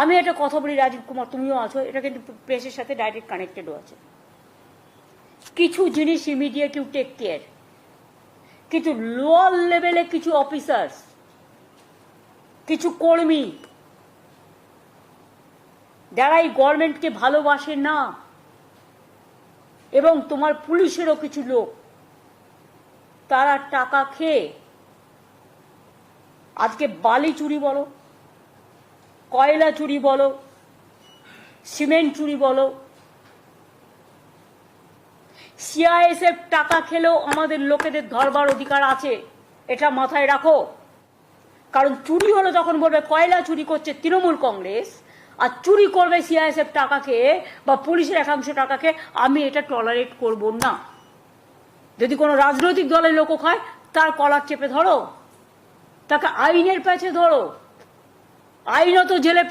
আমি একটা কথা বলি, রাজীব কুমার, তুমিও আছো, এটা কিন্তু প্রেসের সাথে ডাইরেক্ট কানেক্টেডও আছে। কিছু জিনিস ইমিডিয়েট ইউ টেক কেয়ার কিন্তু লোয়ার লেভেলে কিছু অফিসার্স কিছু কর্মী, যারা এই গভর্নমেন্টকে ভালোবাসে না, এবং তোমার পুলিশেরও কিছু লোক, তারা টাকা খেয়ে আজকে বালি চুরি বলো কয়লা চুরি বলো, সিমেন্ট চুরি বলো সিআইএসএফ টাকা খেলেও আমাদের লোকেদের ধরবার অধিকার আছে, এটা মাথায় রাখো। কারণ চুরি হলো তখন বলবে কয়লা চুরি করছে তৃণমূল কংগ্রেস, আর চুরি করবে সিআইএসএফ টাকাকে বা পুলিশের একাংশ টাকাকে আমি এটা টলারেট করব না। যদি কোনো রাজনৈতিক দলের লোক হয়, তার কলার চেপে ধরো, তাকে আইনের পেছে ধরো। I know to jele